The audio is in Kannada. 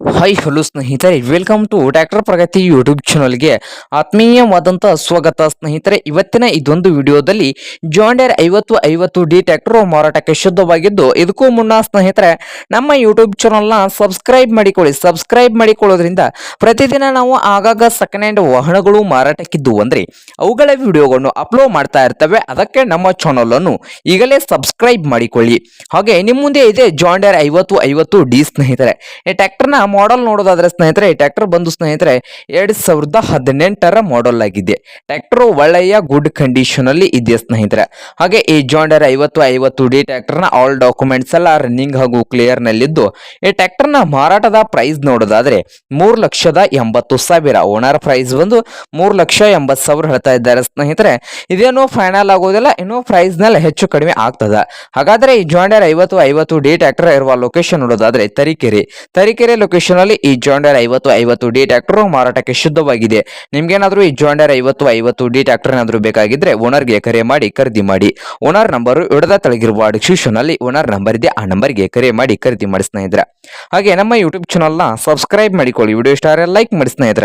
ಹಾಯ್ ಹಲೋ ಸ್ನೇಹಿತರೆ. Welcome to tractor Pragati YouTube ಚಾನಲ್ಗೆ ಆತ್ಮೀಯವಾದಂಥ ಸ್ವಾಗತ. ಸ್ನೇಹಿತರೆ, ಇವತ್ತಿನ ಇದೊಂದು ವಿಡಿಯೋದಲ್ಲಿ ಜಾಂಡೇರ್ ಐವತ್ತು ಐವತ್ತು ಡಿ ಟ್ರ್ಯಾಕ್ಟರ್ ಮಾರಾಟಕ್ಕೆ ಶುದ್ಧವಾಗಿದ್ದು, ಇದಕ್ಕೂ ಮುನ್ನ ಸ್ನೇಹಿತರೆ, ನಮ್ಮ ಯೂಟ್ಯೂಬ್ ಚಾನಲ್ನ ಸಬ್ಸ್ಕ್ರೈಬ್ ಮಾಡಿಕೊಳ್ಳಿ. ಸಬ್ಸ್ಕ್ರೈಬ್ ಮಾಡಿಕೊಳ್ಳೋದ್ರಿಂದ ಪ್ರತಿದಿನ ನಾವು ಆಗಾಗ ಸೆಕೆಂಡ್ ಹ್ಯಾಂಡ್ ವಾಹನಗಳು ಮಾರಾಟಕ್ಕಿದ್ದು ಅಂದರೆ, ಅವುಗಳ ವಿಡಿಯೋಗಳನ್ನು ಅಪ್ಲೋಡ್ ಮಾಡ್ತಾ ಇರ್ತವೆ. ಅದಕ್ಕೆ ನಮ್ಮ ಚಾನಲನ್ನು ಈಗಲೇ ಸಬ್ಸ್ಕ್ರೈಬ್ ಮಾಡಿಕೊಳ್ಳಿ. ಹಾಗೆ ನಿಮ್ಮ ಮುಂದೆ ಇದೆ ಜಾಂಡೇರ್ ಐವತ್ತು ಐವತ್ತು ಡಿ ಸ್ನೇಹಿತರೆ. ಈ ಟ್ರ್ಯಾಕ್ಟರ್ನ ಮಾಡೆಲ್ ನೋಡೋದಾದ್ರೆ ಸ್ನೇಹಿತರೆ, ಈ ಟ್ರ್ಯಾಕ್ಟರ್ ಬಂದು ಸ್ನೇಹಿತರೆ, ಎರಡ್ ಸಾವಿರದ ಹದಿನೆಂಟರ ಮಾಡೆಲ್ ಆಗಿದೆ. ಟ್ರ್ಯಾಕ್ಟರ್ ಒಳ್ಳೆಯ ಗುಡ್ ಕಂಡೀಷನ್ ಅಲ್ಲಿ ಇದೆ ಸ್ನೇಹಿತರೆ? ಹಾಗೆ ಈ ಜಾಂಡರ್ ಐವತ್ತು ಐವತ್ತು ಡಿ ಟ್ರ್ಯಾಕ್ಟರ್ನ ಆಲ್ ಡಾಕ್ಯುಮೆಂಟ್ಸ್ ಎಲ್ಲ ರನ್ನಿಂಗ್ ಹಾಗೂ ಕ್ಲಿಯರ್ ನಲ್ಲಿದ್ದು, ಈ ಟ್ರ್ಯಾಕ್ಟರ್ನ ಮಾರಾಟದ ಪ್ರೈಸ್ ನೋಡೋದಾದ್ರೆ ಮೂರು ಲಕ್ಷದ ಎಂಬತ್ತು ಸಾವಿರ. ಓನರ್ ಪ್ರೈಸ್ ಬಂದು ಮೂರು ಲಕ್ಷ ಎಂಬತ್ತು ಸಾವಿರ ಹೇಳ್ತಾ ಇದ್ದಾರೆ ಸ್ನೇಹಿತರೆ. ಇದೇನು ಫೈನಲ್ ಆಗೋದಿಲ್ಲ, ಇನ್ನೂ ಪ್ರೈಸ್ನಲ್ಲಿ ಹೆಚ್ಚು ಕಡಿಮೆ ಆಗ್ತದ. ಹಾಗಾದ್ರೆ ಈ ಜಾಂಡರ್ ಐವತ್ತು ಐವತ್ತು ಡಿ ಟ್ರ್ಯಾಕ್ಟರ್ ಇರುವ ಲೊಕೇಶನ್ ನೋಡೋದಾದ್ರೆ ತರೀಕೆರೆ. ತರೀಕೆರೆ ಲೊಕೇಶನ್ ಅಲ್ಲಿ ಈ ಜಾಂಡರ್ ಐವತ್ತು ಐವತ್ತು ಡಿ ಟ್ಯಾಕ್ಟರ್ ಮಾರಾಟಕ್ಕೆ ಶುದ್ಧವಾಗಿದೆ. ನಿಮ್ಗೇನಾದ್ರೂ ಈ ಜಾಂಡರ್ ಐವತ್ತು ಐವತ್ತು ಡಿ ಟ್ಯಾಕ್ಟರ್ ಏನಾದ್ರೂ ಬೇಕಾಗಿದ್ರೆ ಓನರ್ಗೆ ಕರೆ ಮಾಡಿ, ಖರೀದಿ ಮಾಡಿ. ಓನರ್ ನಂಬರ್ ಇಡದ ತೆಳಗಿರುವ ಡಿಸ್ಕ್ರಿಪ್ಷನ್ ಅಲ್ಲಿ ಓನರ್ ನಂಬರ್ ಇದೆ, ಆ ನಂಬರ್ಗೆ ಕರೆ ಮಾಡಿ, ಖರೀದಿ ಮಾಡಿ ಇದ್ರೆ ಹಾಗೆ ನಮ್ಮ ಯೂಟ್ಯೂಬ್ ಚಾನಲ್ನ ಸಬ್ಸ್ಕ್ರೈಬ್ ಮಾಡಿಕೊಳ್ಳಿ. ವಿಡಿಯೋ ಇಷ್ಟ ಲೈಕ್ ಮಾಡಿ ಸ್ನೇಹಿತರೆ.